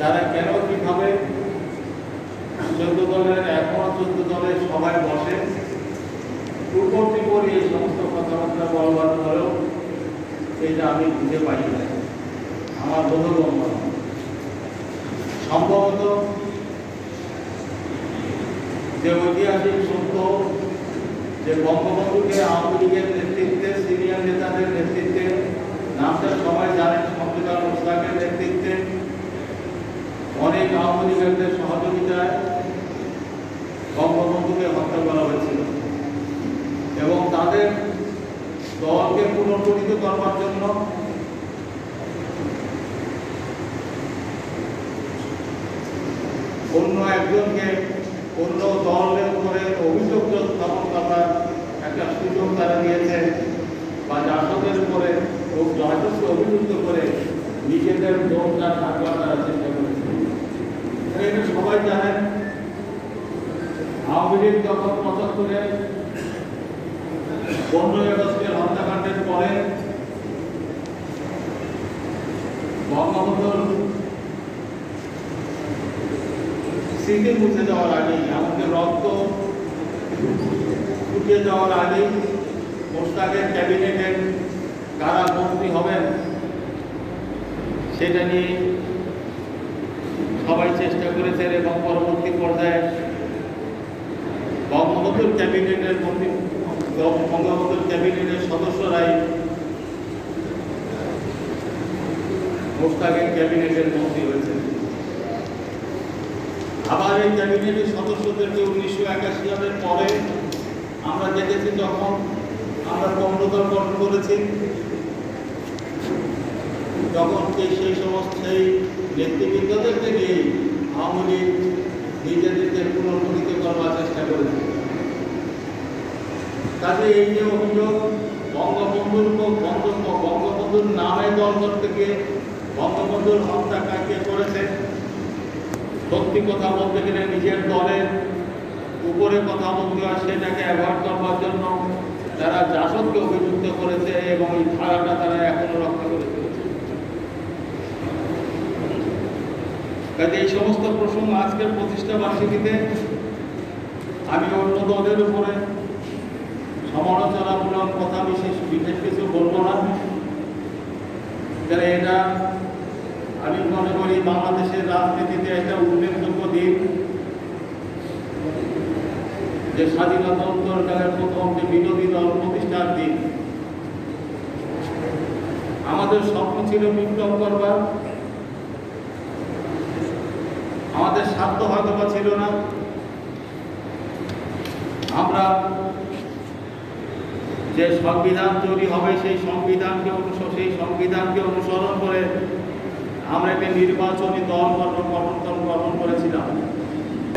তারা কেন কীভাবে চোদ্দ দলের, এখনও চোদ্দ দলের সবাই বসে? পূর্ববর্তী করে এই সমস্ত কথাবার্তা বলবার পরেও সেটা আমি বুঝে পাই না আমার বোধগম্য সম্ভবত যে ঐতিহাসিক সত্য, যে বঙ্গবন্ধুকে আওয়ামী লীগের নেতৃত্বে সিনিয়র নেতাদের নেতৃত্বে নামটা সবাই জানেন সংবিধান মোস্তাকের নেতৃত্বে অনেক আওয়ামী লীগের সহযোগিতায় বঙ্গবন্ধুকে হত্যা করা হয়েছিল। এবং তাদের দলকে পুনর্গঠিত করবার জন্য অন্য একজনকে, অন্য দলের উপরে অভিযোগ স্থাপন করার একটা সুযোগ তারা দিয়েছে বা জাসদের উপরে জাসদকে অভিযুক্ত করে থাকবার তারা মুছে যাওয়ার আগেই আমাদের রক্ত ফুটিয়ে যাওয়ার আগেই মোস্তাকের ক্যাবিনেটের কারা মন্ত্রী হবেন সেটা নিয়ে সবাই চেষ্টা করেছেন এবং পরবর্তী পর্যায়ে বঙ্গবন্ধুর ক্যাবিনেটের মন্ত্রী, বঙ্গবন্ধুর ক্যাবিনেটের সদস্যরাই মোস্তাকের ক্যাবিনেটের মন্ত্রী হয়েছেন। আবার এই ক্যাবিনেটের সদস্যদেরকে উনিশশো একাশি সালের পরে আমরা দেখেছি যখন আমরা কর্মদল গঠন করেছি তখন সেই সমস্ত সেই নেতৃবৃন্দদের থেকে আওয়ামী লীগ নিজেদেরকে পুনর্গঠিত করবার চেষ্টা করেছে? কাজে এই যে অভিযোগ বঙ্গবন্ধুর বঙ্গবন্ধুর নামে দল করতে গিয়ে বঙ্গবন্ধুর হত্যা কাকে করেছে? সত্যি কথা বলতে গেলে নিজের দলের উপরে কথা বলতে হয়, সেটাকে অ্যাভয়েড করবার জন্য তারা জাসদকে অভিযুক্ত করেছে এবং এই ধারাটা তারা এখনও রক্ষা করে কাজে এই সমস্ত প্রসঙ্গ আজকের প্রতিষ্ঠা বার্ষিকীতে আমি অন্য দলের উপরে সমালোচনামূলক কথা বিশেষ বিশেষ কিছু বলব না। তাহলে এটা আমি মনে করি বাংলাদেশের রাজনীতিতে একটা উল্লেখযোগ্য দিক, যে স্বাধীনতা উত্তরকালের প্রথম যে বিরোধী দল প্রতিষ্ঠার দিন। আমাদের স্বপ্ন ছিল বিপ্লব করবার। আমাদের সাধ্য হয়তো বা ছিল না। আমরা যে সংবিধান তৈরি হবে, সেই সংবিধানকে অনুসরণ সেই সংবিধানকে অনুসরণ করে আমরা একটি নির্বাচনী দল গঠন গঠন গঠন করেছিলাম।